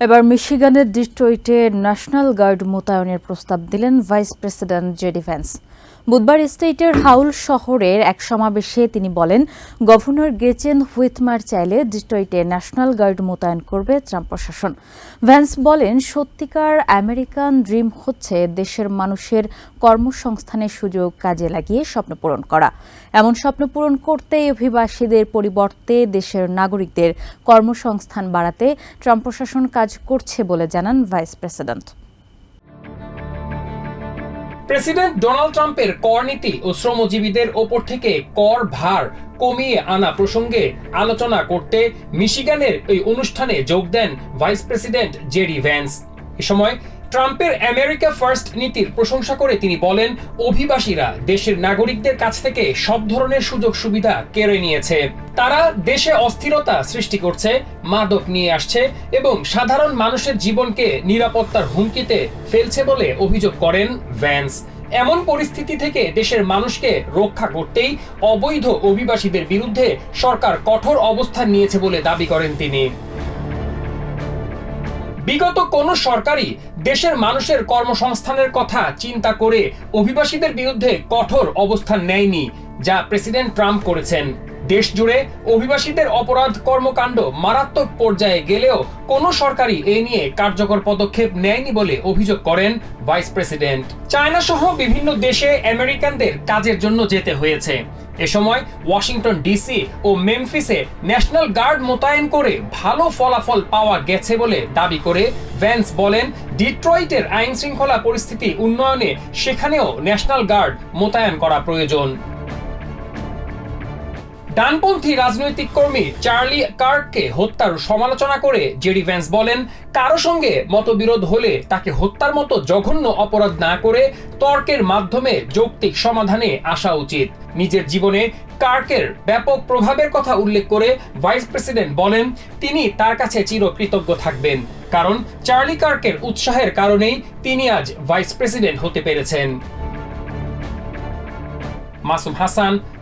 এবার মিশিগানের ডিট্রয়েটে national guard মোতায়েনের প্রস্তাব দিলেন ভাইস প্রেসিডেন্ট জেডি ভ্যান্স বুধবার স্টেটের হাউল শহরের এক সমাবেশে তিনি বলেন, গভর্নর গেচেন হুইথমার চাইলে ডিট্রয়েটে ন্যাশনাল গার্ড মোতায়েন করবে ট্রাম্প প্রশাসন। ভ্যান্স বলেন, সত্যিকার আমেরিকান ড্রিম হচ্ছে দেশের মানুষের কর্মসংস্থানের সুযোগ কাজে লাগিয়ে স্বপ্ন পূরণ করা। এমন স্বপ্ন পূরণ করতে অভিবাসীদের পরিবর্তে দেশের নাগরিকদের কর্মসংস্থান বাড়াতে ট্রাম্প প্রশাসন কাজ করছে বলে জানান ভাইস প্রেসিডেন্ট। প্রেসিডেন্ট ডোনাল্ড ট্রাম্পের কর নীতি ও শ্রমজীবীদের ওপর থেকে কর ভার কমিয়ে আনা প্রসঙ্গে আলোচনা করতে মিশিগানের এই অনুষ্ঠানে যোগ দেন ভাইস প্রেসিডেন্ট জেরি ভ্যান্স। এ সময় ট্রাম্পের আমেরিকা ফার্স্ট নীতির প্রশংসা করে তিনি বলেন, অভিবাসীরা দেশের নাগরিকদের কাছ থেকে সব ধরনের সুযোগ সুবিধা কেড়ে নিয়েছে। তারা দেশে অস্থিরতা সৃষ্টি করছে, মাদক নিয়ে আসছে এবং সাধারণ মানুষের জীবনকে নিরাপত্তার হুমকিতে ফেলছে বলে অভিযোগ করেন ভ্যান্স। এমন পরিস্থিতি থেকে দেশের মানুষকে রক্ষা করতেই অবৈধ অভিবাসীদের বিরুদ্ধে সরকার কঠোর অবস্থান নিয়েছে বলে দাবি করেন তিনি। বিগত কোন সরকারই দেশের মানুষের কর্মসংস্থানের কথা চিন্তা করে অভিবাসীদের বিরুদ্ধে কঠোর অবস্থান নেয়নি, যা প্রেসিডেন্ট ট্রাম্প করেছেন। দেশ জুড়ে অভিবাসীদের অপরাধ কর্মকাণ্ড মারাত্মক পর্যায়ে গেলেও কোনো সরকারই এ নিয়ে কার্যকর পদক্ষেপ নেয়নি বলে অভিযোগ করেন ভাইস প্রেসিডেন্ট। চায়না সহ বিভিন্ন দেশে আমেরিকানদের কাজের জন্য যেতে হয়েছে। এ সময় ওয়াশিংটন ডিসি ও মেমফিসে ন্যাশনাল গার্ড মোতায়েন করে ভালো ফলাফল পাওয়া গেছে বলে দাবি করে ভ্যান্স বলেন, ডিট্রয়েটের আইন শৃঙ্খলা পরিস্থিতি উন্নয়নে সেখানেও ন্যাশনাল গার্ড মোতায়েন করা প্রয়োজন। ডানপন্থী রাজনৈতিক কর্মী চার্লি কার্ককে হত্যার সমালোচনা করে জেডি ভ্যান্স বলেন, কারও সঙ্গে মতবিরোধ হলে তাকে হত্যার মতো জঘন্য অপরাধ না করে তর্কের মাধ্যমে যৌক্তিক সমাধানে আসা উচিত। নিজের জীবনে কার্কের ব্যাপক প্রভাবের কথা উল্লেখ করে ভাইস প্রেসিডেন্ট বলেন, তিনি তার কাছে চিরকৃতজ্ঞ থাকবেন। কারণ চার্লি কার্কের উৎসাহের কারণেই তিনি আজ ভাইস প্রেসিডেন্ট হতে পেরেছেন। Masum Hasan